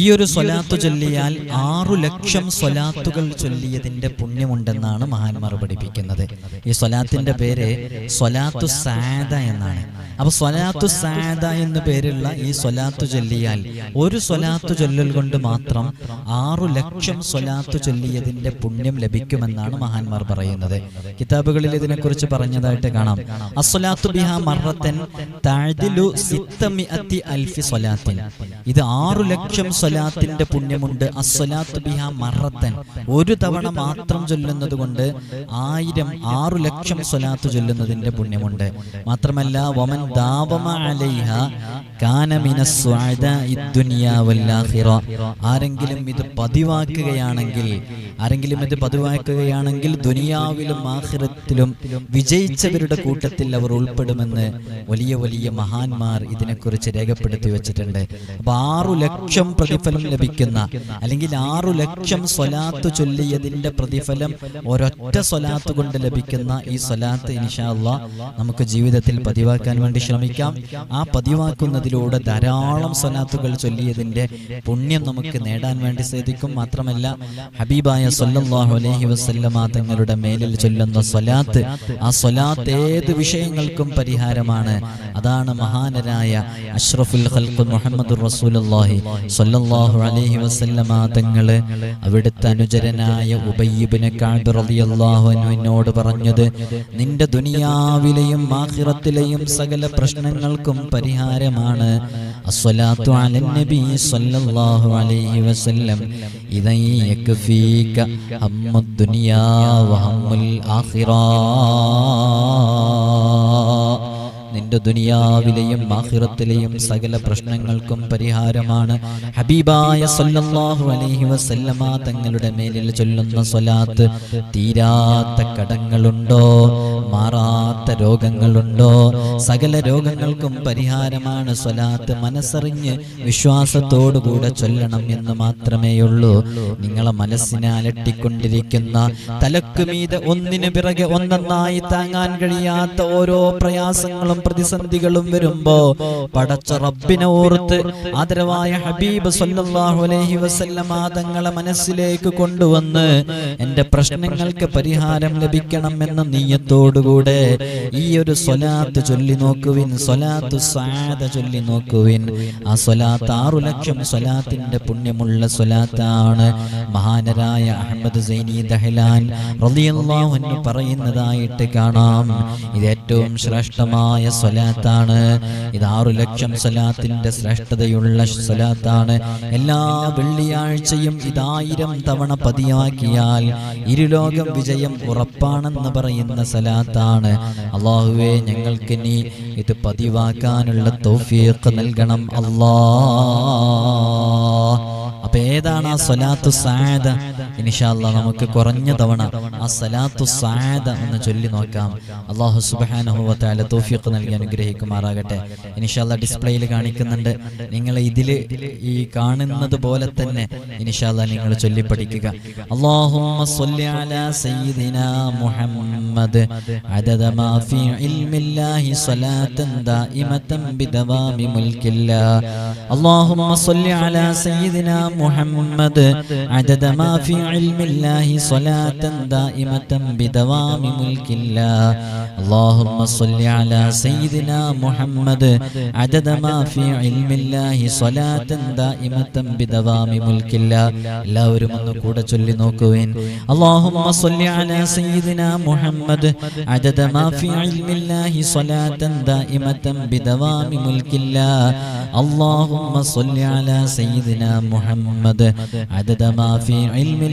ഈ ഒരു സ്വലാത്ത് ചൊല്ലിയാൽ ആറു ലക്ഷം സ്വലാത്തുകൾ ചൊല്ലിയതിന്റെ പുണ്യമുണ്ടെന്നാണ് മഹാന്മാർ പഠിപ്പിക്കുന്നത്. ഈ സ്വലാത്തിന്റെ പേര് സ്വലാത്തു സാദ എന്നാണ്. അപ്പൊ സ്വലാത്തു സാദ എന്ന പേരുള്ള ഈ സ്വലാത്തു ചൊല്ലിയാൽ ഒരു സ്വലാത്തു ചൊല്ലൽ കൊണ്ട് മാത്രം ആറു ലക്ഷം സ്വലാത്തു ചൊല്ലിയതിന്റെ പുണ്യം ലഭിക്കുമെന്നാണ് മഹാന്മാർ പറയുന്നത്. കിതാബുകളിൽ ഇതിനെക്കുറിച്ച് പറഞ്ഞതായിട്ട് കാണാം. അസ്വലാത്തു ബിഹ മറത്തൻ താഴ്തിലു സിത്തമിഅത്തി അൽഫി സ്വലാത്തിൻ. ഇത് ആറു ലക്ഷം സ്വലാത്തിന്റെ പുണ്യമുണ്ട്. അസ്വലാത്ത് ബിഹ മറത്തൻ. ഒരു തവണ മാത്രം ചൊല്ലുന്നത് കൊണ്ട് ആയിരം ആറു ലക്ഷം സ്വലാത്ത് ചൊല്ലുന്നതിന്റെ പുണ്യമുണ്ട്. മാത്രമല്ല വമൻ ദാപമാലൈഹ ആരെങ്കിലും ഇത് പതിവാക്കുകയാണെങ്കിൽ ആരെങ്കിലും ഇത് പതിവാക്കുകയാണെങ്കിൽ ദുനിയാവിലും ആഖിറത്തിലും വിജയിച്ചവരുടെ കൂട്ടത്തിൽ അവർ ഉൾപ്പെടുമെന്ന് വലിയ വലിയ മഹാന്മാർ ഇതിനെക്കുറിച്ച് രേഖപ്പെടുത്തി വെച്ചിട്ടുണ്ട്. അപ്പൊ ആറു ലക്ഷം പ്രതിഫലം ലഭിക്കുന്ന അല്ലെങ്കിൽ ആറു ലക്ഷം സ്വലാത്ത് ചൊല്ലിയതിന്റെ പ്രതിഫലം ഒരൊറ്റ സ്വലാത്ത് കൊണ്ട് ലഭിക്കുന്ന ഈ സ്വലാത്ത് ഇൻഷാല്ല നമുക്ക് ജീവിതത്തിൽ പതിവാക്കാൻ വേണ്ടി ശ്രമിക്കാം. ആ പതിവാക്കുന്നതിലൂടെ ധാരാളം സ്വലാത്തുകൾ ചൊല്ലിയതിന്റെ പുണ്യം നമുക്ക് നേടാൻ വേണ്ടി സാധിക്കും. മാത്രമല്ല ഹബീബായ സല്ലല്ലാഹു അലൈഹി വസല്ലമ തങ്ങളുടെ മേലിൽ ചൊല്ലുന്ന സ്വലാത്ത് ആ സ്വലാത്ത് ഏത് വിഷയങ്ങൾക്കും പരിഹാരമാണ്? അതാണ് മഹാനരായ അഷ്റഫുൽ ഖൽഖ് മുഹമ്മദ് റസൂലുള്ളാഹി സ്വല്ലല്ലാഹു അലൈഹി വസല്ലമ തങ്ങൾ അവിടുത്തെ അനുചരനായ ഇബ്നു കഅബ് റളിയല്ലാഹു അൻഹു അൻഹുവിനോട് പറഞ്ഞത് നിന്റെ ദുനിയാവിലെയും ആഖിറത്തിലെയും സകല പ്രശ്നങ്ങൾക്കും പരിഹാരമാണ്. അസ്സലാത്തു അലൻ നബി സല്ലല്ലാഹു അലൈഹി വസല്ലം. ഇദൈ യക്ഫീക ഹമ്മുദ് ദുനിയാ വഹമ്മുൽ ആഖിറ. നിന്റെ ദുനിയാവിലെയും ആഹിറത്തിലെയും സകല പ്രശ്നങ്ങൾക്കും പരിഹാരമാണ്. ഹബീബായ സല്ലല്ലാഹു അലൈഹി വസല്ലമ തങ്ങളുടെ മേലിൽ ചൊല്ലുന്ന സ്വലാത്ത് തീരാത്ത കടങ്ങളുണ്ടോ? മാറാത്ത രോഗങ്ങളുണ്ടോ? സകല രോഗങ്ങൾക്കും പരിഹാരമാണ് സ്വലാത്ത് മനസ്സറിഞ്ഞ് വിശ്വാസത്തോടുകൂടെ ചൊല്ലണം എന്ന് മാത്രമേയുള്ളൂ. നിങ്ങളെ മനസ്സിനെ അലട്ടിക്കൊണ്ടിരിക്കുന്ന തലക്കുമീതെ ഒന്നിനു പിറകെ ഒന്നെന്നായി താങ്ങാൻ കഴിയാത്ത ഓരോ പ്രയാസങ്ങളും പ്രതിസന്ധികളും വരുമ്പോ പടച്ച റബ്ബിനെ ഓർത്ത് ആദരവായ ഹബീബ് സല്ലല്ലാഹു അലൈഹി വസല്ലമ തങ്ങളെ മനസ്സിലേക്ക് കൊണ്ടുവന്ന് എന്റെ പ്രശ്നങ്ങൾക്ക് പരിഹാരം ലഭിക്കണം എന്ന നീയത്തോടുകൂടെ ഈ ഒരു സ്വലാത്ത് ചൊല്ലി നോക്കുവിൻ സ്വലാത്തു സാദ ചൊല്ലി നോക്കുവിൻ. ആ സ്വലാത്ത് ആറു ലക്ഷം സ്വലാത്തിന്റെ പുണ്യമുള്ള സ്വലാത്താണ്. മഹാനരായ അഹമ്മദ് സൈനി ദഹലാൻ റളിയല്ലാഹു അൻഹു പറയുന്നതായിട്ട് കാണാം. ഇത് ഏറ്റവും ശ്രേഷ്ഠമായ സ്വലാത്താണ്. ഇത് ആറു ലക്ഷം സ്വലാത്തിന്റെ ശ്രേഷ്ഠതയുള്ള സ്വലാത്താണ്. എല്ലാ വെള്ളിയാഴ്ചയും ഇതായിരം തവണ പതിയാക്കിയാൽ ഇരുലോകം വിജയം ഉറപ്പാണെന്ന് പറയുന്ന സ്വലാത്താണ്. അള്ളാഹുവെ ഞങ്ങൾക്ക് നീ ഇത് പതിവാക്കാനുള്ള തൗഫീഖ് നൽകണം. അള്ളാ അപ്പൊ ഏതാണ് ആ സ്വലാത്തു സാദ? ഇൻഷാല്ല നമുക്ക് കുറഞ്ഞ തവണ ആ സലാത്തു സാദ എന്ന് ചൊല്ലി നോക്കാം അള്ളാഹു സുബാനഹുവത്താല തൗഫീഖ് നൽകി അനുഗ്രഹിക്കുമാറാകട്ടെ ഇൻഷാല്ല ഡിസ്പ്ലേയിൽ കാണിക്കുന്നുണ്ട് നിങ്ങൾ ഇതില് ഈ കാണുന്നത് പോലെ തന്നെ ഇൻഷാല്ല നിങ്ങൾ ചൊല്ലി പഠിക്കുക അല്ലാഹുമ്മ സ്വല്ലി അലാ സയ്യിദിനാ മുഹമ്മദ് അദദ മാ ഫീ ഇൽമില്ലാഹി സ്വലാത്തൻ ദായിമതൻ ബിദവാമി മുൽക്കില്ലാ اللهم صل على سيدنا محمد عدد ما في علم الله صلاة دائمة بدوام ملك الله اللهم صل على سيدنا محمد عدد ما في علم الله صلاة دائمة بدوام ملك الله എല്ലാവരും ഒന്ന് കൂടെ ചൊല്ലി നോക്കുവേൻ اللهم صل على سيدنا محمد عدد ما في علم الله صلاة دائمة بدوام ملك الله اللهم صل على سيدنا محمد عدد ما في علم الله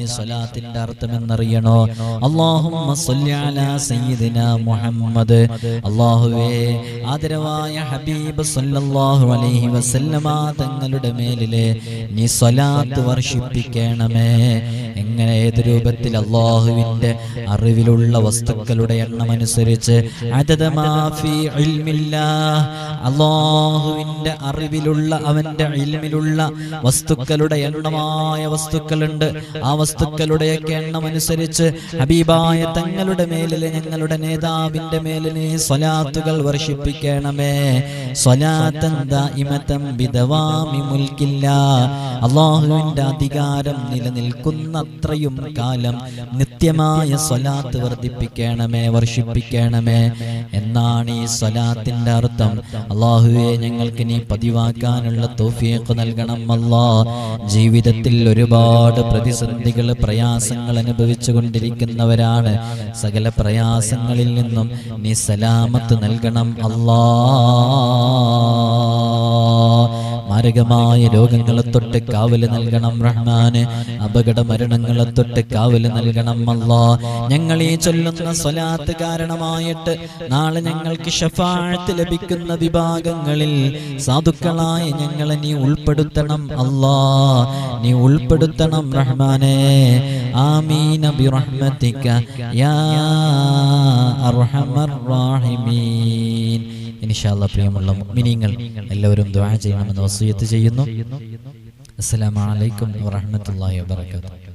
ഈ സ്വലാത്തിന്റെ അർത്ഥം എന്നറിയണോ മുഹമ്മദ്. അള്ളാഹുവേ ആദരവായ ഹബീബ് സല്ലല്ലാഹു അലൈഹി വസല്ലമ തങ്ങളുടെ മേലിലെ നീ സ്വലാത്ത് വർഷിപ്പിക്കണമേ. എങ്ങനെ ഏത് രൂപത്തിൽ അള്ളാഹുവിന്റെ അറിവിലുള്ള വസ്തുക്കളുടെ എണ്ണം അനുസരിച്ച് അതതമാഫി ഇൽമില്ലാഹ് അള്ളാഹുവിന്റെ അറിവിലുള്ള അവന്റെ ഇൽമിലുള്ള വസ്തുക്കളുടെ എണ്ണമായ വസ്തുക്കളുണ്ട്. ആ വസ്തുക്കളുടെയൊക്കെ എണ്ണം അനുസരിച്ച് ഹബീബായ തങ്ങളുടെ മേലിൽ ഞങ്ങളുടെ നേതാവിന്റെ മേലിനെ സ്വലാത്തുകൾ വർഷിപ്പിക്കണമേ. സ്വലാത്തൻ അള്ളാഹുവിന്റെ അധികാരം മുൽക്കില്ല നിലനിൽക്കുന്നത്രയും കാലം നിത്യമായ സ്വലാത്ത് വർദ്ധിപ്പിക്കണമേ വർഷിപ്പിക്കണമേ എന്നാണ് ഈ സ്വലാത്തിന്റെ അർത്ഥം. അള്ളാഹുവെ ഞങ്ങൾക്ക് നീ പതിവാക്കാനുള്ള തോഫിയൊക്കെ നൽകണം. അല്ലാ ജീവിതത്തിൽ ഒരുപാട് പ്രതിസന്ധികൾ പ്രയാസങ്ങൾ അനുഭവിച്ചു കൊണ്ടിരിക്കുന്നവരാണ്. സകല പ്രയാസങ്ങളിൽ നിന്നും നീ സലാമത്ത് നൽകണം. അല്ലാ. മാരകമായ രോഗങ്ങളെ തൊട്ട് കാവൽ നൽകണം റഹ്മാന്. അപകട മരണങ്ങളെ തൊട്ട് കാവൽ നൽകണം അല്ലാ. ഞങ്ങൾ ഈ ചൊല്ലുന്ന സ്വലാത്ത് കാരണമായിട്ട് നാളെ ഞങ്ങൾക്ക് ഷഫാഴത്ത് ലഭിക്കുന്ന വിഭാഗങ്ങളിൽ സാധുക്കളായ ഞങ്ങളെ നീ ഉൾപ്പെടുത്തണം അല്ലാ. നീ ഉൾപ്പെടുത്തണം റഹ്മാനെ. ആമീന ബിറഹ്മതിക യാ അർഹമർ റാഹിമീൻ. ഇൻഷാല്ല പ്രിയമുള്ള മിനിങ്ങൾ എല്ലാവരും ദുആ ചെയ്യണമെന്ന് വസൂയത്ത് ചെയ്യുന്നു. അസ്സലാമു അലൈക്കും വറഹ്മത്തുള്ളാഹി വബറകാതുഹു.